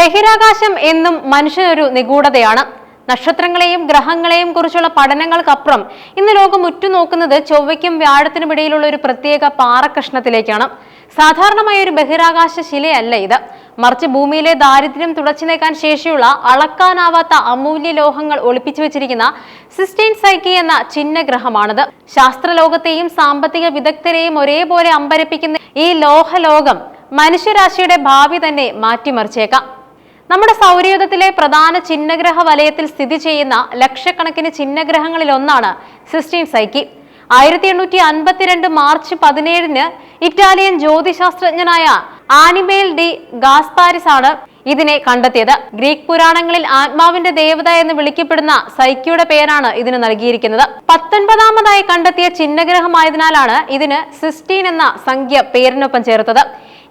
ബഹിരാകാശം എന്നും മനുഷ്യനൊരു നിഗൂഢതയാണ്. നക്ഷത്രങ്ങളെയും ഗ്രഹങ്ങളെയും കുറിച്ചുള്ള പഠനങ്ങൾക്കപ്പുറം ഇന്ന് ലോകം ഉറ്റുനോക്കുന്നത് ചൊവ്വയ്ക്കും വ്യാഴത്തിനും ഇടയിലുള്ള ഒരു പ്രത്യേക പാറക്കഷ്ണത്തിലേക്കാണ്. സാധാരണമായ ഒരു ബഹിരാകാശ ശിലയല്ല ഇത്. മറിച്ച് ഭൂമിയിലെ ദാരിദ്ര്യം തുടച്ചു നീക്കാൻ ശേഷിയുള്ള അളക്കാനാവാത്ത അമൂല്യ ലോഹങ്ങൾ ഒളിപ്പിച്ചു വെച്ചിരിക്കുന്ന സിസ്റ്റീൻ സൈക്കി എന്ന ചിഹ്നഗ്രഹമാണിത്. ശാസ്ത്രലോകത്തെയും സാമ്പത്തിക വിദഗ്ധരെയും ഒരേപോലെ അമ്പരപ്പിക്കുന്ന ഈ ലോഹലോകം മനുഷ്യരാശിയുടെ ഭാവി തന്നെ മാറ്റിമറിച്ചേക്കാം. നമ്മുടെ സൗരയുധത്തിലെ പ്രധാന ചിഹ്നഗ്രഹ വലയത്തിൽ സ്ഥിതി ചെയ്യുന്ന ലക്ഷക്കണക്കിന് ചിഹ്നഗ്രഹങ്ങളിൽ ഒന്നാണ് സിസ്റ്റീൻ സൈക്കി. ആയിരത്തി എണ്ണൂറ്റി അൻപത്തിരണ്ട് മാർച്ച് പതിനേഴിന് ഇറ്റാലിയൻ ജ്യോതിശാസ്ത്രജ്ഞനായ ആനിമേൽ ഡി ഗാസ്പാരിസ് ആണ് ഇതിനെ കണ്ടെത്തിയത്. ഗ്രീക്ക് പുരാണങ്ങളിൽ ആത്മാവിന്റെ ദേവത എന്ന് വിളിക്കപ്പെടുന്ന സൈക്കിയുടെ പേരാണ് ഇതിന് നൽകിയിരിക്കുന്നത്. പത്തൊൻപതാമതായി കണ്ടെത്തിയ ചിഹ്നഗ്രഹമായതിനാലാണ് ഇതിന് സിസ്റ്റീൻ എന്ന സംഖ്യ പേരിനൊപ്പം ചേർത്തത്.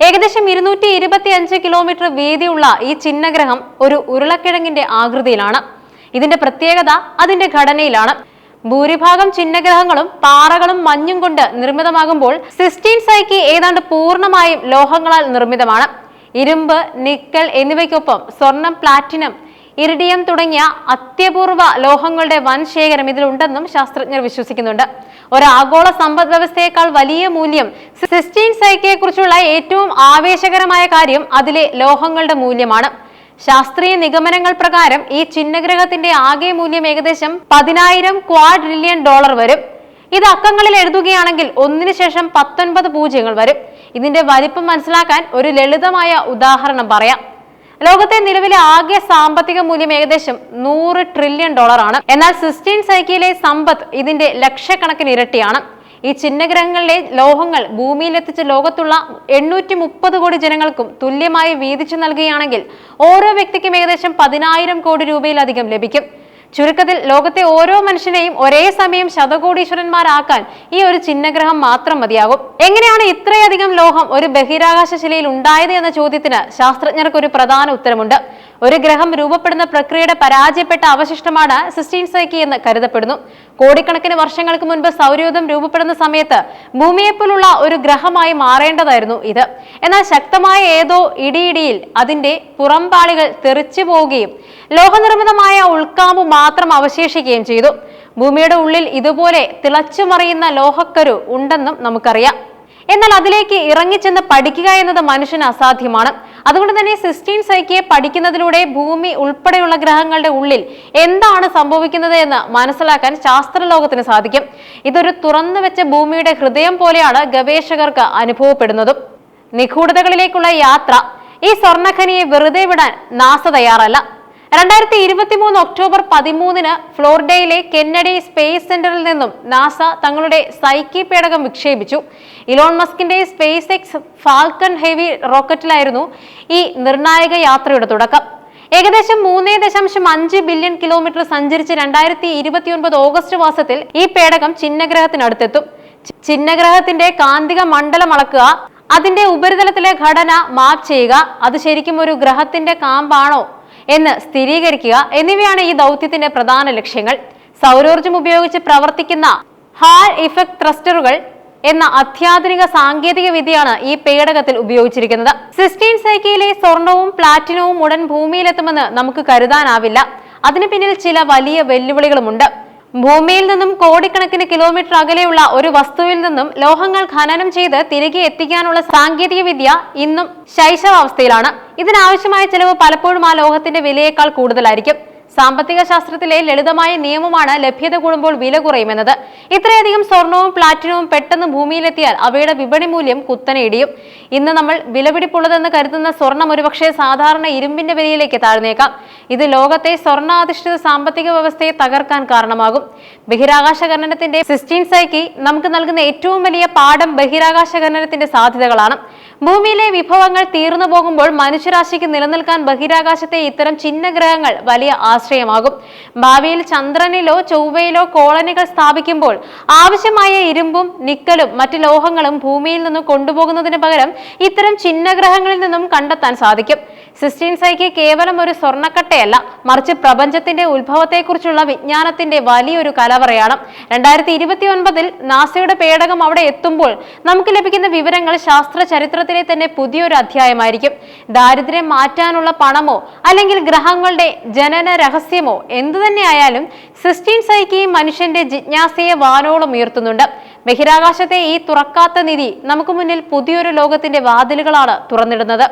ഏകദേശം ഇരുന്നൂറ്റി ഇരുപത്തി അഞ്ച് കിലോമീറ്റർ വീതിയുള്ള ഈ ചിഹ്നഗ്രഹം ഒരു ഉരുളക്കിഴങ്ങിന്റെ ആകൃതിയിലാണ്. ഇതിന്റെ പ്രത്യേകത അതിന്റെ ഘടനയിലാണ്. ഭൂരിഭാഗം ചിഹ്നഗ്രഹങ്ങളും പാറകളും മഞ്ഞും കൊണ്ട് നിർമ്മിതമാകുമ്പോൾ സിസ്റ്റീൻ സൈക്കി ഏതാണ്ട് പൂർണമായും ലോഹങ്ങളാൽ നിർമ്മിതമാണ്. ഇരുമ്പ് നിക്കൽ എന്നിവയ്ക്കൊപ്പം സ്വർണം പ്ലാറ്റിനം ഇറിഡിയം തുടങ്ങിയ അത്യപൂർവ ലോഹങ്ങളുടെ വൻ ശേഖരം ഇതിലുണ്ടെന്നും ശാസ്ത്രജ്ഞർ വിശ്വസിക്കുന്നുണ്ട്. ഒരു ആഗോള സമ്പദ് വ്യവസ്ഥയേക്കാൾ വലിയ മൂല്യം സിസ്റ്റീൻ സൈക്കിയെ കുറിച്ചുള്ള ഏറ്റവും ആവേശകരമായ കാര്യം അതിലെ ലോഹങ്ങളുടെ മൂല്യമാണ്. ശാസ്ത്രീയ നിഗമനങ്ങൾ പ്രകാരം ഈ ചിഹ്നഗ്രഹത്തിന്റെ ആകെ മൂല്യം ഏകദേശം പതിനായിരം ക്വാഡ്രില്യൺ ഡോളർ വരും. ഇത് അക്കങ്ങളിൽ എഴുതുകയാണെങ്കിൽ ഒന്നിനു ശേഷം പത്തൊൻപത് പൂജ്യങ്ങൾ വരും. ഇതിന്റെ വലിപ്പം മനസ്സിലാക്കാൻ ഒരു ലളിതമായ ഉദാഹരണം പറയാം. ലോകത്തെ നിലവിലെ ആകെ സാമ്പത്തിക മൂല്യം ഏകദേശം നൂറ് ട്രില്യൺ ഡോളറാണ് എന്നാൽ സിസ്റ്റീൻ സൈക്കിയിലെ സമ്പത്ത് ഇതിന്റെ ലക്ഷക്കണക്കിന് ഇരട്ടിയാണ്. ഈ ചിഹ്നഗ്രഹങ്ങളിലെ ലോഹങ്ങൾ ഭൂമിയിലെത്തിച്ച് ലോകത്തുള്ള എണ്ണൂറ്റി മുപ്പത് കോടി ജനങ്ങൾക്കും തുല്യമായി വീതിച്ചു നൽകുകയാണെങ്കിൽ ഓരോ വ്യക്തിക്കും ഏകദേശം പതിനായിരം കോടി രൂപയിലധികം ലഭിക്കും. ചുരുക്കത്തിൽ ലോകത്തെ ഓരോ മനുഷ്യനെയും ഒരേ സമയം ശതകോടീശ്വരന്മാരാക്കാൻ ഈ ഒരു ചിഹ്നഗ്രഹം മാത്രം മതിയാകും. എങ്ങനെയാണ് ഇത്രയധികം ലോഹം ഒരു ബഹിരാകാശ ശിലയിൽ ഉണ്ടായത് എന്ന ചോദ്യത്തിന് ശാസ്ത്രജ്ഞർക്ക് ഒരു പ്രധാന ഉത്തരമുണ്ട്. ഒരു ഗ്രഹം രൂപപ്പെടുന്ന പ്രക്രിയയുടെ പരാജയപ്പെട്ട അവശിഷ്ടമാണ് സിസ്റ്റീൻ സൈക്കി എന്ന് കരുതപ്പെടുന്നു. കോടിക്കണക്കിന് വർഷങ്ങൾക്ക് മുൻപ് സൗരയൂഥം രൂപപ്പെടുന്ന സമയത്ത് ഭൂമിയെപ്പോലുള്ള ഒരു ഗ്രഹമായി മാറേണ്ടതായിരുന്നു ഇത്. എന്നാൽ ശക്തമായ ഏതോ ഇടിയിടിയിൽ അതിന്റെ പുറംപാളികൾ തെറിച്ചു പോവുകയും ലോഹനിർമ്മിതമായ ഉൾക്കാമ്പ് മാത്രം അവശേഷിക്കുകയും ചെയ്തു. ഭൂമിയുടെ ഉള്ളിൽ ഇതുപോലെ തിളച്ചുമറിയുന്ന ലോഹക്കരു ഉണ്ടെന്നും നമുക്കറിയാം. എന്നാൽ അതിലേക്ക് ഇറങ്ങിച്ചെന്ന് പഠിക്കുക എന്നത് മനുഷ്യന് അസാധ്യമാണ്. അതുകൊണ്ട് തന്നെ സിസ്റ്റീൻ സൈക്കിയെ പഠിക്കുന്നതിലൂടെ ഭൂമി ഉൾപ്പെടെയുള്ള ഗ്രഹങ്ങളുടെ ഉള്ളിൽ എന്താണ് സംഭവിക്കുന്നത് എന്ന് മനസ്സിലാക്കാൻ ശാസ്ത്രലോകത്തിന് സാധിക്കും. ഇതൊരു തുറന്നു വെച്ച ഭൂമിയുടെ ഹൃദയം പോലെയാണ് ഗവേഷകർക്ക് അനുഭവപ്പെടുന്നതും. നിഗൂഢതകളിലേക്കുള്ള യാത്ര. ഈ സ്വർണഖനിയെ വെറുതെ വിടാൻ നാസ തയ്യാറല്ല. രണ്ടായിരത്തി ഇരുപത്തി മൂന്ന് ഒക്ടോബർ പതിമൂന്നിന് ഫ്ലോറിഡയിലെ കെന്നഡി സ്പേസ് സെന്ററിൽ നിന്നും നാസ തങ്ങളുടെ സൈക്കി പേടകം വിക്ഷേപിച്ചു. ഇലോൺ മസ്കിന്റെ സ്പേസ് എക്സ് ഫാൽക്കൺ ഹെവി റോക്കറ്റിലായിരുന്നു ഈ നിർണായക യാത്രയുടെ തുടക്കം. ഏകദേശം മൂന്നേ ദശാംശം അഞ്ച് ബില്യൺ കിലോമീറ്റർ സഞ്ചരിച്ച് രണ്ടായിരത്തി ഇരുപത്തിയൊൻപത് ഓഗസ്റ്റ് മാസത്തിൽ ഈ പേടകം ചിഹ്നഗ്രഹത്തിനടുത്തെത്തും ചിഹ്നഗ്രഹത്തിന്റെ കാന്തിക മണ്ഡലം അളക്കുക അതിന്റെ ഉപരിതലത്തിലെ ഘടന മാപ്പ് ചെയ്യുക അത് ശരിക്കും ഒരു ഗ്രഹത്തിന്റെ കാമ്പാണോ എന്ന് സ്ഥിരീകരിക്കുക. എന്നിവയാണ് ഈ ദൗത്യത്തിന്റെ പ്രധാന ലക്ഷ്യങ്ങൾ. സൗരോർജം ഉപയോഗിച്ച് പ്രവർത്തിക്കുന്ന ഹാൾ ഇഫക്ട് ത്രസ്റ്ററുകൾ എന്ന അത്യാധുനിക സാങ്കേതിക വിദ്യയാണ് ഈ പേടകത്തിൽ ഉപയോഗിച്ചിരിക്കുന്നത്. സിസ്റ്റീൻ സൈക്കിയിലെ സ്വർണവും പ്ലാറ്റിനവും ഉടൻ ഭൂമിയിലെത്തുമെന്ന് നമുക്ക് കരുതാനാവില്ല. അതിനു പിന്നിൽ ചില വലിയ വെല്ലുവിളികളുമുണ്ട്. ഭൂമിയിൽ നിന്നും കോടിക്കണക്കിന് കിലോമീറ്റർ അകലെയുള്ള ഒരു വസ്തുവിൽ നിന്നും ലോഹങ്ങൾ ഖനനം ചെയ്ത് തിരികെ എത്തിക്കാനുള്ള സാങ്കേതിക വിദ്യ ഇന്നും ശൈശവാവസ്ഥയിലാണ്. ഇതിനാവശ്യമായ ചെലവ് പലപ്പോഴും ആ ലോഹത്തിന്റെ വിലയേക്കാൾ കൂടുതലായിരിക്കും. സാമ്പത്തിക ശാസ്ത്രത്തിലെ ലളിതമായ നിയമമാണ് ലഭ്യത കൂടുമ്പോൾ വില കുറയുമെന്നത്. ഇത്രയധികം സ്വർണവും പ്ലാറ്റിനവും പെട്ടെന്ന് ഭൂമിയിലെത്തിയാൽ അവയുടെ വിപണി മൂല്യം കുത്തനെ ഇടിയും. ഇന്ന് നമ്മൾ വിലപിടിപ്പുള്ളതെന്ന് കരുതുന്ന സ്വർണം ഒരുപക്ഷെ സാധാരണ ഇരുമ്പിന്റെ വിലയിലേക്ക് താഴ്ന്നേക്കാം. ഇത് ലോകത്തെ സ്വർണാധിഷ്ഠിത സാമ്പത്തിക വ്യവസ്ഥയെ തകർക്കാൻ കാരണമാകും. ബഹിരാകാശ ഖനനത്തിന്റെ സിസ്റ്റീൻ സൈക്കി നമുക്ക് നൽകുന്ന ഏറ്റവും വലിയ പാഠം ബഹിരാകാശ ഖനനത്തിന്റെ സാധ്യതകളാണ്. ഭൂമിയിലെ വിഭവങ്ങൾ തീർന്നു പോകുമ്പോൾ മനുഷ്യരാശിക്ക് നിലനിൽക്കാൻ ബഹിരാകാശത്തെ ഇത്തരം ചിഹ്നഗ്രഹങ്ങൾ വലിയ ആശ്രയമാകും. ഭാവിയിൽ ചന്ദ്രനിലോ ചൊവ്വയിലോ കോളനികൾ സ്ഥാപിക്കുമ്പോൾ ആവശ്യമായ ഇരുമ്പും നിക്കലും മറ്റു ലോഹങ്ങളും ഭൂമിയിൽ നിന്നും കൊണ്ടുപോകുന്നതിന് പകരം ഇത്തരം ചിഹ്നഗ്രഹങ്ങളിൽ നിന്നും കണ്ടെത്താൻ സാധിക്കും. സിസ്റ്റീൻ സൈക്ക് കേവലം ഒരു സ്വർണക്കട്ടയല്ല മറിച്ച് പ്രപഞ്ചത്തിന്റെ ഉത്ഭവത്തെക്കുറിച്ചുള്ള വിജ്ഞാനത്തിന്റെ വലിയൊരു കലവറയാണ്. രണ്ടായിരത്തി ഇരുപത്തി ഒൻപതിൽ നാസയുടെ പേടകം അവിടെ എത്തുമ്പോൾ നമുക്ക് ലഭിക്കുന്ന വിവരങ്ങൾ ശാസ്ത്ര ചരിത്രത്തിലെ തന്നെ പുതിയൊരു അധ്യായമായിരിക്കും. ദാരിദ്ര്യം മാറ്റാനുള്ള പണമോ അല്ലെങ്കിൽ ഗ്രഹങ്ങളുടെ ജനന രഹസ്യമോ എന്തു തന്നെയായാലും സിസ്റ്റീൻ സൈക്കി മനുഷ്യന്റെ ജിജ്ഞാസയെ വാനോളം ഉയർത്തുന്നുണ്ട്. ബഹിരാകാശത്തെ ഈ തുറക്കാത്ത നിധി നമുക്ക് മുന്നിൽ പുതിയൊരു ലോകത്തിന്റെ വാതിലുകളാണ് തുറന്നിടുന്നത്.